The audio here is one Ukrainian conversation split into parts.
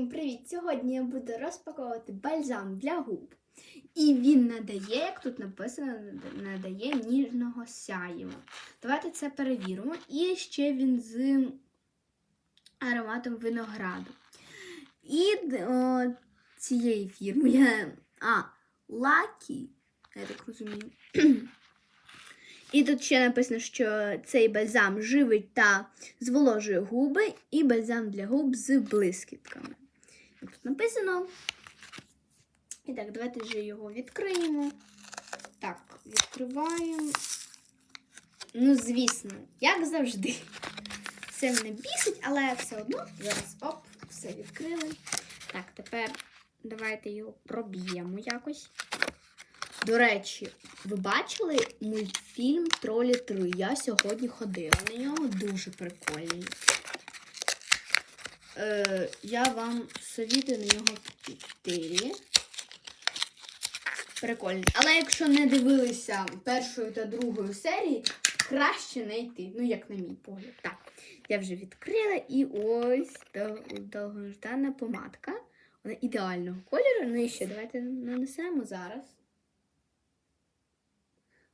Всім привіт! Сьогодні я буду розпаковувати бальзам для губ. І він надає, як тут написано, надає ніжного сяєва. Давайте це перевіримо. І ще він з ароматом винограду. І о, цієї фірми я. А, Lucky, я так розумію. І тут ще написано, що цей бальзам живить та зволожує губи, і бальзам для губ з блискітками. Написано. І так, давайте вже його відкриємо. Так, відкриваємо. Ну, звісно, як завжди. Це мене бісить, але все одно зараз оп, все відкрили. Так, тепер давайте його проб'ємо якось. До речі, ви бачили мультфільм Тролі 3? Я сьогодні ходила на нього, дуже прикольний. Е, я вам совітую на нього піти. Прикольний. Але якщо не дивилися першої та другої серії, краще не йти. Ну, як на мій погляд. Так, я вже відкрила і ось довгождана помадка. Вона ідеального кольору. Ну і ще давайте нанесемо зараз.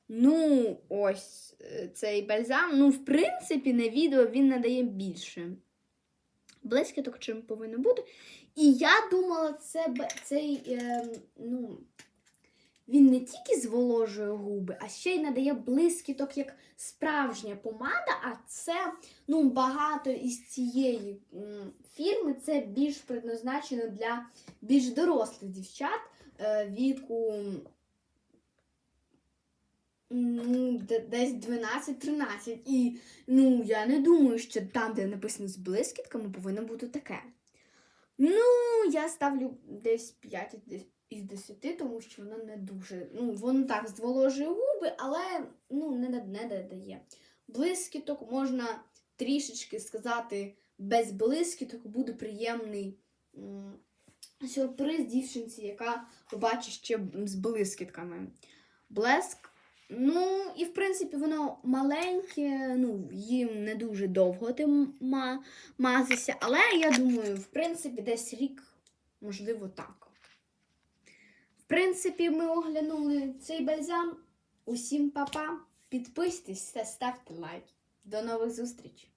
Ну, ось е, цей бальзам. Ну, в принципі, на відео він надає більше. Блискіток чим повинно бути. І я думала, це цей, е, ну, він не тільки зволожує губи, а ще й надає блискіток як справжня помада, а це ну, багато із цієї фірми це більш предназначено для більш дорослих дівчат е, віку десь 12-13. І ну, я не думаю, що там, де написано з блискітками, повинно бути таке. Ну, я ставлю десь 5 із- із 10, тому що воно не дуже. Ну, воно так зволожує губи, але ну, не, не додає. Блискіток можна трішечки сказати без блискіток, буде приємний сюрприз дівчинці, яка побачить ще з блискітками. Блеск. Ну, і в принципі, воно маленьке, ну, їм не дуже довго тим ма- мазися, але я думаю, в принципі, десь рік, можливо, так. В принципі, ми оглянули цей бальзам. Усім па-па. Підписуйтесь та ставте лайк. До нових зустрічей!